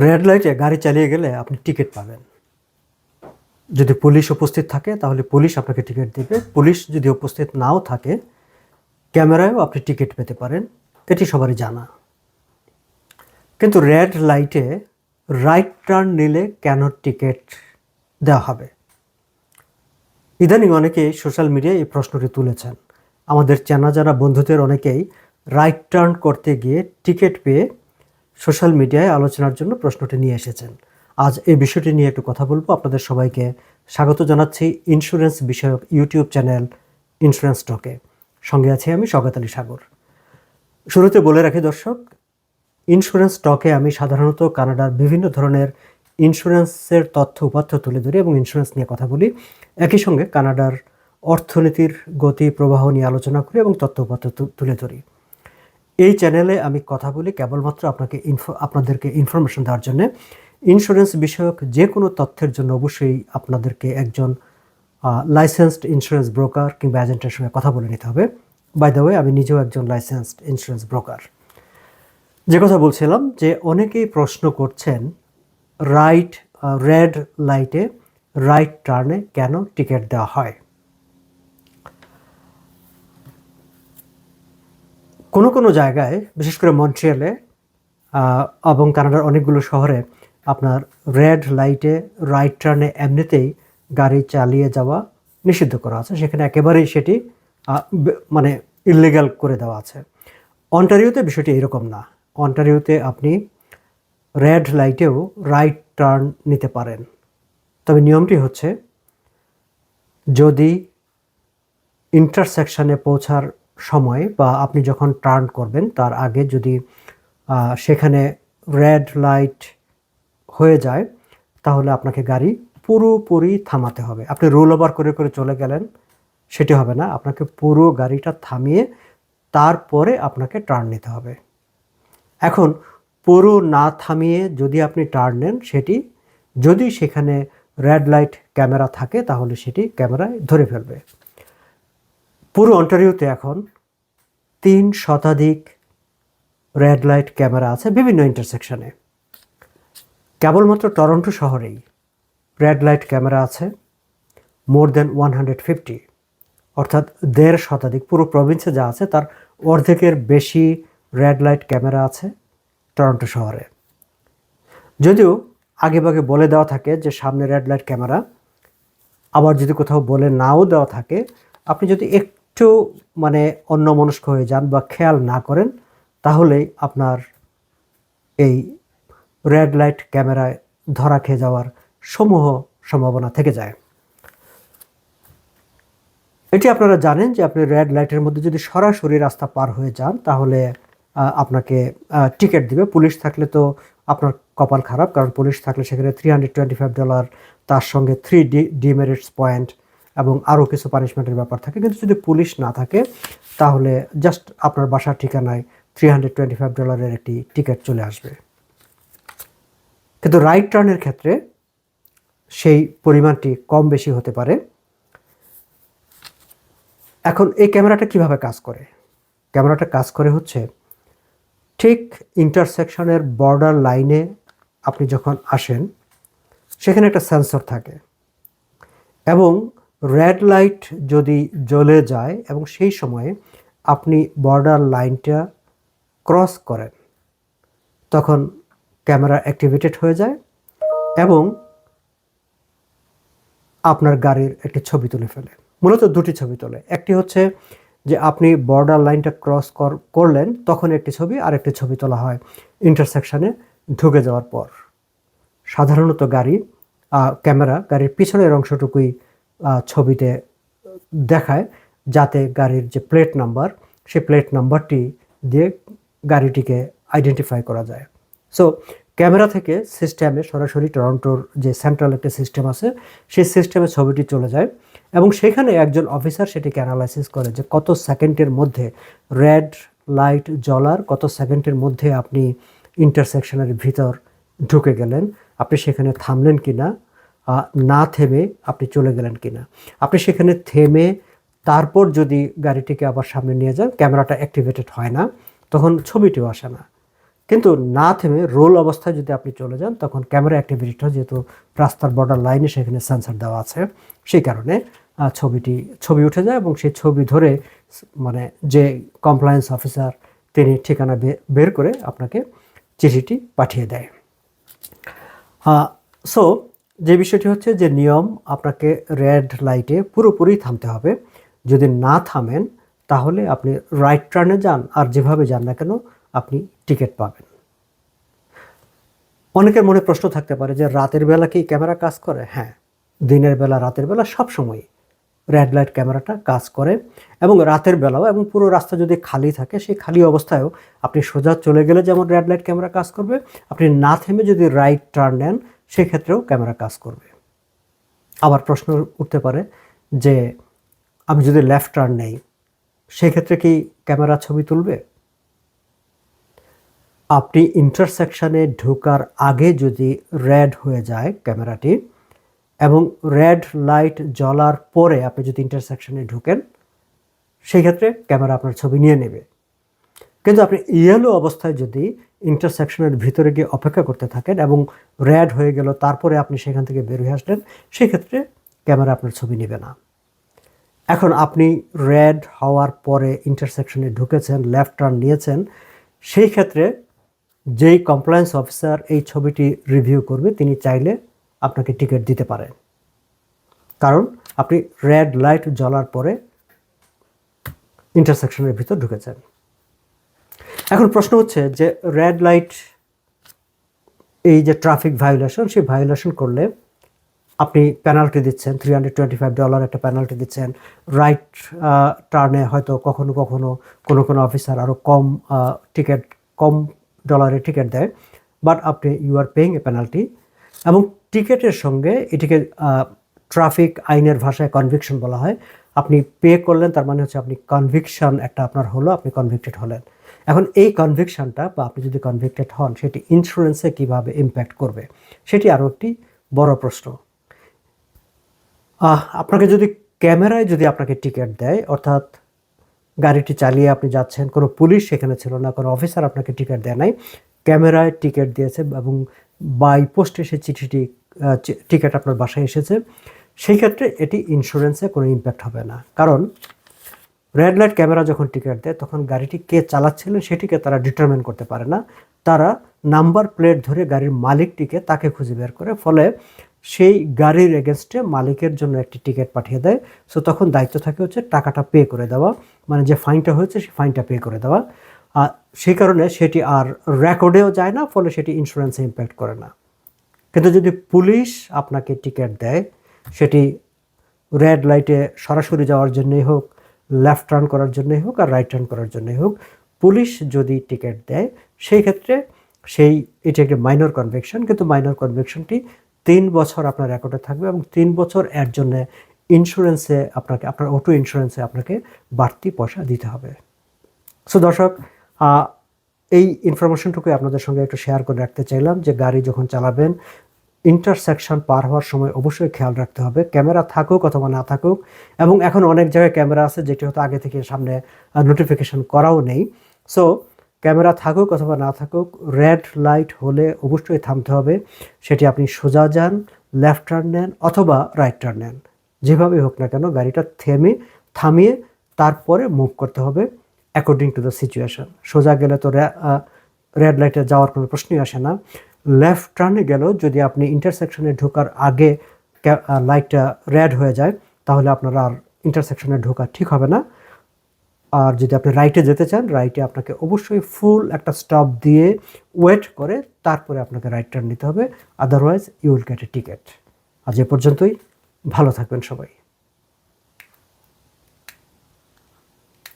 Red লাইটে গাড়ি চালিয়ে গেলে আপনি টিকিট পাবেন। যদি পুলিশ উপস্থিত থাকে, তাহলে পুলিশ আপনাকে টিকিট দেবে। পুলিশ যদি উপস্থিত নাও থাকে, ক্যামেরায়ও আপনি টিকিট পেতে পারেন। এটি সবারই জানা। কিন্তু রেড লাইটে রাইট টার্ন নিলে কেন টিকিট দেওয়া হবে? ইদানিং অনেকেই সোশ্যাল মিডিয়ায় এই প্রশ্নটি তুলেছেন। আমাদের চেনা জানা বন্ধুদের অনেকেই রাইট টার্ন করতে গিয়ে টিকিট পেয়ে সোশ্যাল মিডিয়ায় আলোচনার জন্য প্রশ্নটি নিয়ে এসেছেন। আজ এই বিষয়টি নিয়ে একটু কথা বলব। আপনাদের সবাইকে স্বাগত জানাচ্ছি ইন্স্যুরেন্স বিষয়ক ইউটিউব চ্যানেল ইন্স্যুরেন্স টকে। সঙ্গে আছি আমি শওকত আলী সাগর। শুরুতে বলে রাখি দর্শক, ইন্স্যুরেন্স টকে আমি সাধারণত কানাডার বিভিন্ন ধরনের ইন্স্যুরেন্সের তথ্য উপাত্য তুলে ধরি এবং ইন্স্যুরেন্স নিয়ে কথা বলি। একই সঙ্গে কানাডার অর্থনীতির গতি, প্রবাহ নিয়ে আলোচনা করি এবং তথ্য, উপাত্ত তু- তুলে ধরি। এই চ্যানেলে আমি কথা বলি কেবলমাত্র আপনাকে ইনফো আপনাদেরকে ইনফরমেশন দেওয়ার জন্যে। ইন্স্যুরেন্স বিষয়ক যে কোনো তথ্যের জন্য অবশ্যই আপনাদেরকে একজন লাইসেন্সড ইন্স্যুরেন্স ব্রোকার কিংবা এজেন্টের সঙ্গে কথা বলে নিতে হবে। বাই দ্য ওয়ে আমি নিজেও একজন লাইসেন্সড ইন্স্যুরেন্স ব্রোকার যে কথা বলছিলাম যে অনেকেই প্রশ্ন করছেন রাইট রেড লাইটে রাইট টার্নে কেন টিকিট দেওয়া হয়? কোনো কোনো জায়গায়, বিশেষ করে মন্ট্রিয়ালে এবং কানাডার অনেকগুলো শহরে আপনার রেড লাইটে, রাইট টার্নে এমনিতেই গাড়ি চালিয়ে যাওয়া নিষিদ্ধ করা আছে। সেখানে একেবারেই সেটি মানে ইলিগাল করে দেওয়া আছে। অন্টারিওতে বিষয়টি এরকম না। অন্টারিওতে আপনি রেড লাইটেও রাইট টার্ন নিতে পারেন। তবে নিয়মটি হচ্ছে, যদি ইন্টারসেকশনে পৌঁছার সময় বা আপনি যখন টার্ন করবেন, তার আগে যদি সেখানে রেড লাইট হয়ে যায়, তাহলে আপনাকে গাড়ি পুরোপুরি থামাতে হবে। আপনি রোল ওভার করে করে চলে গেলেন, সেটি হবে না। আপনাকে পুরো গাড়িটা থামিয়ে তারপরে আপনাকে টার্ন নিতে হবে। এখন, পুরো না থামিয়ে যদি আপনি টার্ন নেন, সেটি যদি সেখানে রেড লাইট ক্যামেরা থাকে, তাহলে সেটি ক্যামেরায় ধরে ফেলবে। পুরো অন্টারিওতে এখন তিন শতাধিক রেড লাইট ক্যামেরা আছে বিভিন্ন ইন্টারসেকশনে কেবলমাত্র টরন্টো শহরেই রেড লাইট ক্যামেরা আছে more than one hundred fifty অর্থাৎ দেড় শতাধিক, পুরো প্রভিন্সে যা আছে তার অর্ধেকের বেশি রেড লাইট ক্যামেরা আছে টরন্টো শহরে। যদিও আগেভাগে বলে দেওয়া থাকে যে সামনে রেড লাইট ক্যামেরা আবার যদি কোথাও বলে নাও দেওয়া থাকে, আপনি যদি একটু মানে অন্যমনস্ক হয়ে যান বা খেয়াল না করেন, তাহলেই আপনার এই রেড লাইট ক্যামেরায় ধরা খেয়ে যাওয়ার সমূহ সম্ভাবনা থেকে যায়। এটি আপনারা জানেন যে আপনি রেড লাইটের মধ্যে যদি সরাসরি রাস্তা পার হয়ে যান, তাহলে আপনাকে টিকিট দিবে। পুলিশ থাকলে তো আপনার কপাল খারাপ, কারণ পুলিশ থাকলে সেখানে three hundred twenty five dollar তার সঙ্গে থ্রি ডি ডিমেরিটস পয়েন্ট এবং আরও কিছু পানিশমেন্টের ব্যাপার থাকে। কিন্তু যদি পুলিশ না থাকে, তাহলে জাস্ট আপনার বাসার ঠিকানায় থ্রি হান্ড্রেড টোয়েন্টি ফাইভ ডলারের একটি টিকিট চলে আসবে। কিন্তু রাইট টার্নের ক্ষেত্রে সেই পরিমাণটি কম বেশি হতে পারে। এখন এই ক্যামেরাটা কীভাবে কাজ করে? ক্যামেরাটা কাজ করে হচ্ছে ঠিক ইন্টারসেকশনের বর্ডার লাইনে আপনি যখন আসেন, সেখানে একটা সেন্সর থাকে এবং রেড লাইট যদি জ্বলে যায় এবং সেই সময়ে আপনি বর্ডার লাইনটা ক্রস করেন, তখন ক্যামেরা অ্যাক্টিভেটেড হয়ে যায় এবং আপনার গাড়ির একটি ছবি তুলে ফেলে। মূলত দুটি ছবি তোলে। একটি হচ্ছে যে আপনি বর্ডার লাইনটা ক্রস করলেন, তখন একটি ছবি আর একটি ছবি তোলা হয়। ইন্টারসেকশনে ঢুকে যাওয়ার পর। সাধারণত গাড়ি ক্যামেরা গাড়ির পিছনের অংশটুকুই ছবিতে দেখায় যাতে গাড়ির যে প্লেট নাম্বার সেই প্লেট নাম্বারটি দিয়ে গাড়িটিকে আইডেন্টিফাই করা যায়। সো ক্যামেরা থেকে সিস্টেমে সরাসরি টরন্টোর যে সেন্ট্রাল একটা সিস্টেম আছে, সেই সিস্টেমে ছবিটি চলে যায় এবং সেখানে একজন অফিসার সেটিকে অ্যানালাইসিস করে যে কত সেকেন্ডের মধ্যে রেড লাইট জ্বলার কত সেকেন্ডের মধ্যে আপনি ইন্টারসেকশনের ভিতর ঢুকে গেলেন। আপনি সেখানে থামলেন কি না না থেমে আপনি চলে গেলেন কি না আপনি সেখানে থেমে তারপর যদি গাড়িটিকে আবার সামনে নিয়ে যান, ক্যামেরাটা অ্যাক্টিভেটেড হয় না, তখন ছবিটিও আসে না। কিন্তু না থেমে রোল অবস্থায় যদি আপনি চলে যান, তখন ক্যামেরা অ্যাক্টিভিটিটা যেহেতু রাস্তার বর্ডার লাইনে সেখানে সেন্সার দেওয়া আছে। সেই কারণে ছবিটি, ছবি উঠে যায় এবং সেই ছবি ধরে মানে যে কমপ্লায়েন্স অফিসার তিনি ঠিকানা বের করে আপনাকে চিঠিটি পাঠিয়ে দেয়। সো যে বিষয়টি হচ্ছে যে নিয়ম আপনাকে রেড লাইটে পুরোপুরি থামতে হবে। যদি না থামেন, তাহলে আপনি রাইট টার্নে যান আর যেভাবে যান না কেন, আপনি টিকিট পাবেন। অনেকের মনে প্রশ্ন থাকতে পারে যে রাতের বেলা কি ক্যামেরা কাজ করে? হ্যাঁ দিনের বেলা, রাতের বেলা সব সময় রেড লাইট ক্যামেরাটা কাজ করে এবং রাতের বেলাও এবং পুরো রাস্তা যদি খালি থাকে, সেই খালি অবস্থায়ও আপনি সোজা চলে গেলে যেমন রেড লাইট ক্যামেরা কাজ করবে, আপনি না থেমে যদি রাইট টার্ন নেন সেক্ষেত্রেও ক্যামেরা কাজ করবে। আবার প্রশ্ন উঠতে পারে যে, আমি যদি লেফট টার্ন নেই, সেক্ষেত্রে কি ক্যামেরা ছবি তুলবে? আপনি ইন্টারসেকশানে ঢোকার আগে যদি রেড হয়ে যায় ক্যামেরাটি এবং রেড লাইট জ্বলার পরে আপনি যদি ইন্টারসেকশানে ঢুকেন সেই ক্ষেত্রে ক্যামেরা আপনার ছবি নিয়ে নেবে। কিন্তু আপনি ইয়েলো অবস্থায় যদি ইন্টারসেকশনের ভিতরে গিয়ে অপেক্ষা করতে থাকেন এবং র্যাড হয়ে গেল, তারপরে আপনি সেখান থেকে বের হয়ে আসলেন, সেক্ষেত্রে ক্যামেরা আপনার ছবি নেবে না। এখন আপনি রেড হওয়ার পরে ইন্টারসেকশনে ঢুকেছেন লেফট টার্ন নিয়েছেন, সেই ক্ষেত্রে যেই কমপ্লায়েন্স অফিসার এই ছবিটি রিভিউ করবে, তিনি চাইলে আপনাকে টিকিট দিতে পারেন। কারণ আপনি রেড লাইট জ্বলার পরে ইন্টারসেকশনের ভিতর ঢুকেছেন। এখন প্রশ্ন হচ্ছে যে রেড লাইট এই যে ট্রাফিক ভায়োলেশন সেই ভায়োলেশন করলে আপনি পেনাল্টি দিচ্ছেন three hundred twenty five dollar একটা পেনাল্টি দিচ্ছেন রাইট টার্নে হয়তো কখনো কখনো কোনো কোনো অফিসার আরও কম টিকিট কম ডলারে টিকিট দেয় বাট আপনি you are paying a penalty এবং টিকিটের সঙ্গে এটিকে ট্রাফিক আইনের ভাষায় কনভিকশন বলা হয়। আপনি পে করলেন, তার মানে হচ্ছে আপনি কনভিকশন একটা আপনার হলো, আপনি কনভিক্টেড হলেন। এখন এই কনভিকশনটা বা আপনি যদি কনভিক্টেড হন, সেটি ইন্স্যুরেন্সে কীভাবে ইম্প্যাক্ট করবে? সেটি আরও একটি বড় প্রশ্ন। আপনাকে যদি ক্যামেরায় যদি আপনাকে টিকিট দেয়, অর্থাৎ গাড়িটি চালিয়ে আপনি যাচ্ছেন, কোনো পুলিশ সেখানে ছিল না, কোনো অফিসার আপনাকে টিকিট দেয় নাই, ক্যামেরায় টিকিট দিয়েছে এবং বাই পোস্টে সে চিঠিটি টিকিট আপনার বাসায় এসেছে, সেই ক্ষেত্রে এটি ইন্স্যুরেন্সে কোনো ইম্প্যাক্ট হবে না। কারণ রেড লাইট ক্যামেরা যখন টিকিট দেয় তখন গাড়িটি কে চালাচ্ছিলেন সেটিকে তারা ডিটারমিন করতে পারে না। তারা নাম্বার প্লেট ধরে গাড়ির মালিকটিকে তাকে খুঁজে বের করে, ফলে সেই গাড়ির এগেনস্টে মালিকের জন্য একটি টিকিট পাঠিয়ে দেয়। সো তখন দায়িত্ব থাকে হচ্ছে টাকাটা পে করে দেওয়া মানে যে ফাইনটা হয়েছে সেই ফাইনটা পে করে দেওয়া। আর সেই কারণে সেটি আর রেকর্ডেও যায় না, ফলে সেটি ইন্স্যুরেন্সে ইম্প্যাক্ট করে না। কিন্তু যদি পুলিশ আপনাকে টিকিট দেয়, সেটি রেড লাইটে সরাসরি যাওয়ার জন্যই হোক লেফট টার্ন করার জন্যই হোক আর রাইট টার্ন করার জন্যই হোক, পুলিশ যদি টিকিট দেয়, সেই ক্ষেত্রে সেই, এটি একটি মাইনর কনভেকশন কিন্তু মাইনর কনভেকশনটি তিন বছর আপনার রেকর্ডে থাকবে এবং তিন বছর এর জন্য ইন্স্যুরেন্সে আপনাকে, আপনার অটো ইন্স্যুরেন্সে আপনাকে বাড়তি পয়সা দিতে হবে। সো দর্শক এই ইনফরমেশনটুকু আপনাদের সঙ্গে একটু শেয়ার করে রাখতে চাইলাম যে গাড়ি যখন চালাবেন ইন্টারসেকশন পার হওয়ার সময় অবশ্যই খেয়াল রাখতে হবে। ক্যামেরা থাকুক অথবা না থাকুক, এবং এখন অনেক জায়গায় ক্যামেরা আছে যেটি হয়তো আগে থেকে সামনে নোটিফিকেশন করাও নেই। সো ক্যামেরা থাকুক অথবা না থাকুক রেড লাইট হলে অবশ্যই থামতে হবে। সেটি আপনি সোজা যান লেফট টার্ন নেন অথবা রাইট টার্ন নেন। যেভাবে হোক না কেন, গাড়িটা থেমে, থামিয়ে তারপরে মুভ করতে হবে অ্যাকর্ডিং টু দ্য সিচুয়েশন সোজা গেলে তো রেড লাইটে যাওয়ার কোনো প্রশ্নই আসে না। লেফট টার্নে গেল যদি আপনি ইন্টারসেকশনে ঢোকার আগে লাইটটা রেড হয়ে যায়, তাহলে আপনার আর ইন্টারসেকশনে ঢোকা ঠিক হবে না। আর যদি আপনি রাইটে যেতে চান রাইটে আপনাকে অবশ্যই ফুল একটা স্টপ দিয়ে ওয়েট করে তারপরে আপনাকে রাইট টার্ন নিতে হবে। Otherwise you will get a ticket আজ এ পর্যন্তই। ভালো থাকবেন সবাই।